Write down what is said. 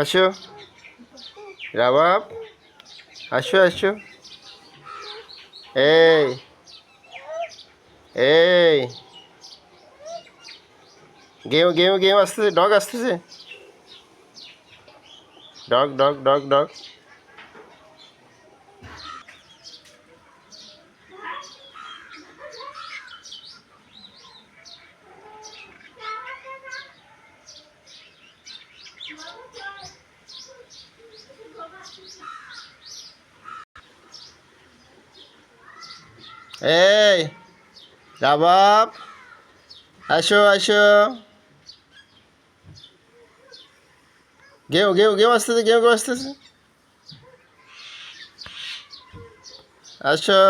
আসো। রাবাব, আসো আসো। এই এই। গেও গেম গেম আসতেছে, ডগ আসতেছে। Dog dog dog dog. এই রাবাব আসো আসো গেও গেও গেও আসতেছে গেও গেও আসতেছে আসো